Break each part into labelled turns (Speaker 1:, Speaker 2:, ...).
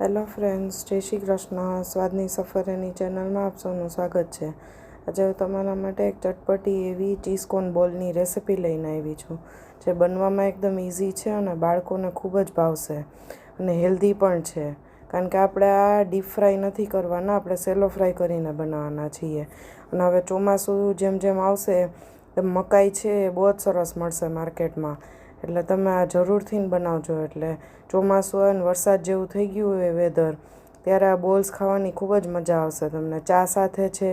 Speaker 1: Hello friends, જય શ્રી કૃષ્ણ. સ્વાદની સફર એની ચેનલમાં આપ સૌનું સ્વાગત છે. આજે હું તમારા માટે એક ચટપટી એવી ચીઝકોન બોલની રેસિપી લઈને આવી છું, જે બનવામાં એકદમ ઇઝી છે અને બાળકોને ખૂબ જ ભાવશે અને હેલ્ધી પણ છે. કારણ કે આપણે આ ડીપ ફ્રાય નથી કરવાના, આપણે સેલો ફ્રાય કરીને બનાવવાના છીએ. અને હવે ચોમાસું જેમ જેમ આવશે એમ મકાઈ છે એ બહુ જ સરસ મળશે માર્કેટમાં. એટલે તમે આ જરૂરથી બનાવજો એટલે ચોમાસું આવે ને વરસાદ જેવું થઈ ગયું હોય વેધર ત્યારે આ બોલ્સ ખાવાની ખૂબ જ મજા આવશે તમને. ચા સાથે છે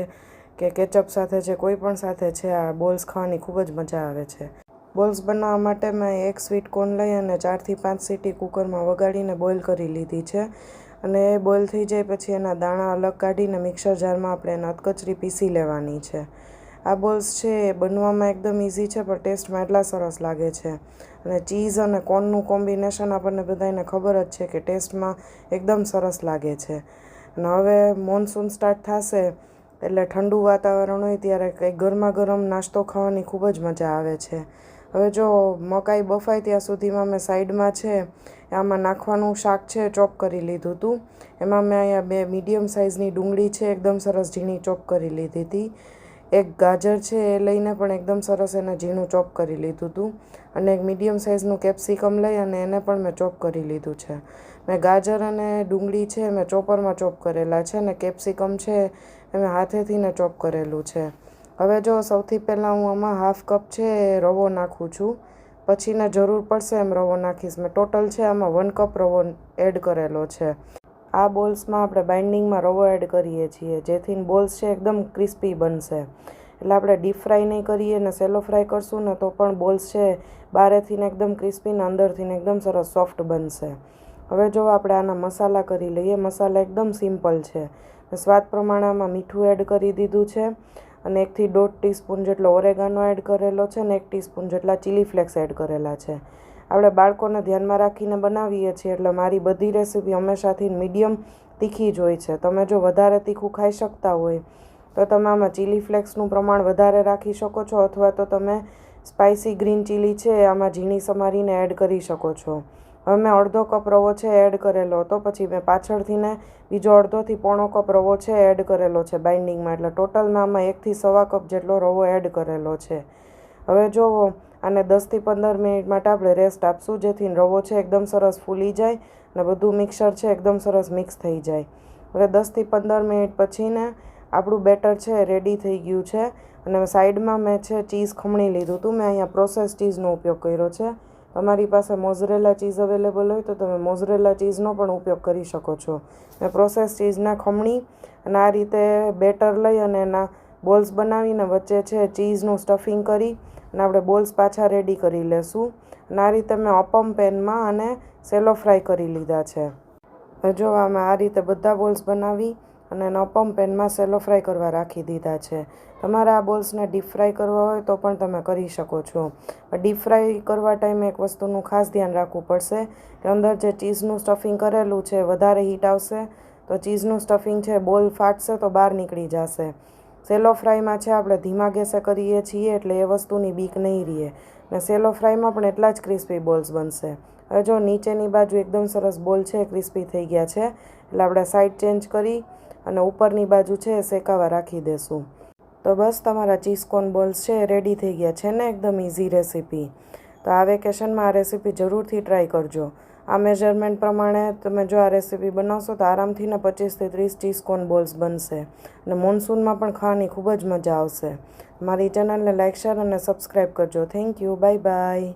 Speaker 1: કે કેચઅપ સાથે છે, કોઈ પણ સાથે છે, આ બોલ્સ ખાવાની ખૂબ જ મજા આવે છે. બોલ્સ બનાવવા માટે મેં એક સ્વીટ કોર્ન લઈ અને ચારથી પાંચ સીટી કુકરમાં વગાડીને બોઇલ કરી લીધી છે. અને એ બોઇલ થઈ જાય પછી એના દાણા અલગ કાઢીને મિક્સર જારમાં આપણે એને અધકચરી પીસી લેવાની છે. આ બોલ્સ છે એ બનવામાં એકદમ ઇઝી છે, પણ ટેસ્ટમાં એટલા સરસ લાગે છે. અને ચીઝ અને કોર્નનું કોમ્બિનેશન આપણને બધાને ખબર જ છે કે ટેસ્ટમાં એકદમ સરસ લાગે છે. અને હવે મોન્સૂન સ્ટાર્ટ થશે, એટલે ઠંડુ વાતાવરણ હોય ત્યારે કંઈક ગરમા ગરમ નાસ્તો ખાવાની ખૂબ જ મજા આવે છે. હવે જો મકાઈ બફાય ત્યાં સુધીમાં મેં સાઈડમાં છે, આમાં નાખવાનું શાક છે, ચોપ કરી લીધું હતું એમાં મેં અહીંયા બે મીડિયમ સાઇઝની ડુંગળી છે, એકદમ સરસ ઝીણી ચોપ કરી લીધી હતી એક ગાજર છે એ લઈને પણ એકદમ સરસ એને ઝીણું ચોપ કરી લીધું હતું અને એક મીડિયમ સાઇઝનું કેપ્સિકમ લઈ અને એને પણ મેં ચોપ કરી લીધું છે. મેં ગાજર અને ડુંગળી છે મેં ચોપરમાં ચોપ કરેલા છે અને કેપ્સિકમ છે એ મેં હાથેથી ને ચોપ કરેલું છે. હવે જો સૌથી પહેલાં હું આમાં હાફ કપ છે એ રવો નાખું છું. પછીને જરૂર પડશે એમ રવો નાખીશ. મેં ટોટલ છે આમાં વન કપ રવો એડ કરેલો છે. આ બોલ્સમાં આપણે બાઇન્ડિંગમાં રવો એડ કરીએ છીએ. જેથી બોલ્સ છે એકદમ ક્રિસ્પી બનશે. એટલે આપણે ડીપ ફ્રાય નહીં કરીએ ને સેલો ફ્રાય કરશું ને તો પણ બોલ્સ છે બહારેથી ને એકદમ ક્રિસ્પી ને અંદરથી એકદમ સરસ સોફ્ટ બનશે. હવે જો આપણે આના મસાલા કરી લઈએ, મસાલા એકદમ સિમ્પલ છે. સ્વાદ પ્રમાણે આમાં મીઠું એડ કરી દીધું છે અને એકથી દોઢ ટીસ્પૂન જેટલો ઓરેગાનો એડ કરેલો છે ને એક ટીસ્પૂન જેટલા ચીલી ફ્લેક્સ એડ કરેલા છે. આપણે બાળકોને ધ્યાનમાં રાખીને બનાવીએ છીએ. એટલે મારી બધી રેસીપી હંમેશાથી મીડિયમ તીખી જ હોય છે. તમે જો વધારે તીખું ખાઈ શકતા હોય, તો તમે આમાં ચીલી ફ્લેક્સનું પ્રમાણ વધારે રાખી શકો છો, અથવા તો તમે સ્પાઇસી ગ્રીન ચીલી છે આમાં ઝીણી સમારીને એડ કરી શકો છો. હવે મેં અડધો કપ રવો છે એડ કરેલો હતો, પછી મેં પાછળથી ને બીજો અડધોથી પોણો કપ રવો છે એડ કરેલો છે બાઇન્ડિંગમાં એટલે ટોટલમાં આમાં એકથી સવા કપ જેટલો રવો એડ કરેલો છે. હવે જો આને દસથી પંદર મિનિટ માટે આપણે રેસ્ટ આપશું, જેથી રવો છે એકદમ સરસ ફૂલી જાય અને બધું મિક્સર છે એકદમ સરસ મિક્સ થઈ જાય. હવે દસથી પંદર મિનિટ પછીને આપણું બેટર છે રેડી થઈ ગયું છે અને સાઈડમાં મેં છે ચીઝ ખમણી લીધું હતું. મેં અહીંયા પ્રોસેસ ચીઝનો ઉપયોગ કર્યો છે. તમારી પાસે મોઝરેલા ચીઝ અવેલેબલ હોય તો તમે મોઝરેલા ચીઝનો પણ ઉપયોગ કરી શકો છો. મેં પ્રોસેસ ચીઝના ખમણી અને આ રીતે બેટર લઈ અને એના બોલ્સ બનાવીને વચ્ચે છે ચીઝનું સ્ટફિંગ કરી અને આપણે બોલ્સ પાછા રેડી કરી લેશું. અને આ રીતે મેં અપમ પેનમાં અને સેલો ફ્રાય કરી લીધા છે. જો અમે આ રીતે બધા બોલ્સ બનાવી અને એને અપમ પેનમાં સેલો ફ્રાય કરવા રાખી દીધા છે. તમારે આ બોલ્સને ડીપ ફ્રાય કરવા હોય તો પણ તમે કરી શકો છો. ડીપ ફ્રાય કરવા ટાઈમે એક વસ્તુનું ખાસ ધ્યાન રાખવું પડશે કે અંદર જે ચીઝનું સ્ટફિંગ કરેલું છે વધારે હીટ આવશે. તો ચીઝનું સ્ટફિંગ છે બોલ ફાટશે તો બહાર નીકળી જશે. સેલો ફ્રાયમાં છે, આપણે ધીમા ગેસે કરીએ છીએ એટલે એ વસ્તુની બીક નહીં રહે. ને સેલો ફ્રાયમાં પણ એટલા જ ક્રિસ્પી બોલ્સ બનશે. હવે જો નીચેની બાજુ એકદમ સરસ બોલ છે ક્રિસ્પી થઈ ગયા છે, એટલે આપણે સાઈડ ચેન્જ કરી અને ઉપરની બાજુ છે શેકાવા રાખી દેશું. તો બસ તમારા ચીઝકોન બોલ્સ છે રેડી થઈ ગયા છે ને, એકદમ ઇઝી રેસીપી. તો આ વેકેશનમાં આ રેસીપી જરૂરથી ટ્રાય કરજો. આ મેઝરમેન્ટ પ્રમાણે તમે જો આ રેસીપી બનાવશો તો આરામથી ને પચીસથી ત્રીસ ચીઝકોન બોલ્સ બનશે. અને મોન્સૂનમાં પણ ખાવાની ખૂબ જ મજા આવશે. મારી ચેનલને લાઇક શેર અને સબસ્ક્રાઈબ કરજો. Thank you bye bye